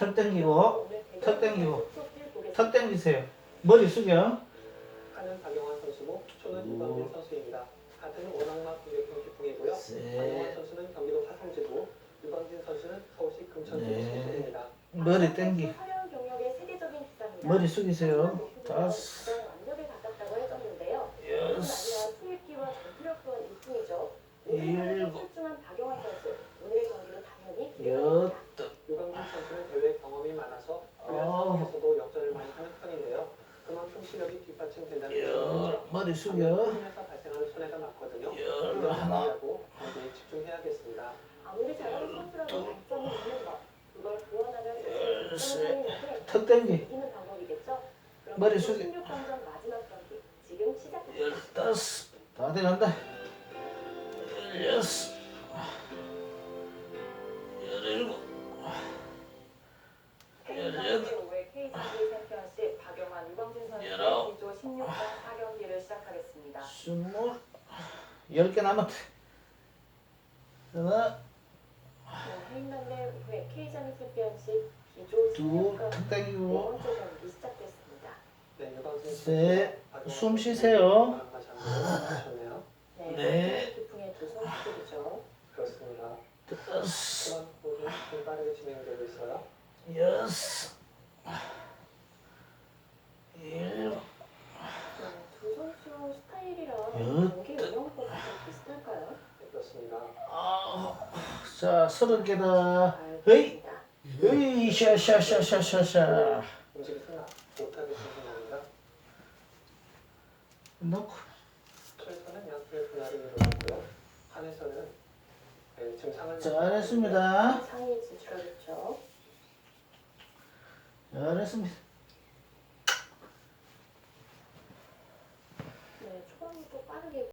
턱 당기고 턱 당기고 턱 당기세요. 머리 숙여. 하는 박영환 선수고 초는 이광진 선수입니다. 같은 원악막 유력경 기풍이고요. 셋. 박영환 선수는 경기도 화성지구, 유광진 선수는 서울시 금천구 네. 소속입니다. 머리 당기. 화려한 경력의 세계적인 기사입니다. 머리 숙이세요. 다섯. 가장 완벽에 가깝다고 해줬는데요. 여섯. 수입기와 전투력 또한 일품이죠. 일곱. 출중한 박영환 선수. 오늘의 경기도 당연히 여덟. 유광진 선수는 대회 경험이 많아서 훈련 아우. 상황에서도 역전을 많이 하는 편인데요. 실력이 뒷받침된다는 열. 점이죠. 머리 숙여. 훈련에서 발생하는 손해가 많거든요. 열. 훈련을 하나. 하고 경기에 집중해야겠습니다. 아무리 잘하는 선수라도 단점이 있는 것. 그걸 보완하면 열셋. 장점을 턱 당기. 이기는 방법이겠죠. 그럼 머리 숙여. 16강전 마지막 경기 지금 시작합니다. 열다섯. 다 돼간다. 열여섯. 스물. 열 개 남았다. 하나. 후에 기조. 16강 턱네 당기고. 번째 경기 시작됐습니다. 네, 숨 쉬세요. 네, 네. 기풍의 두 선수들이죠. 그렇습니다. 다섯. 그만 모두 좀 빠르게 진행되고 있어요. 여섯. 일곱. 네, 두 선수 스타일이랑 여- 경기 운영법이 좀 비슷할까요? 네, 그렇습니다. 아홉. 자, 서른 개다. 으이, 샤샤샤샤샤샤. 움직이지 못하게 생각합니다. 놓고. 철선은 양쪽의 분할이 일어났고요. 한에서는 네, 증상을 잘했습니다. 잘했습니다. 네, 초반부터 빠르게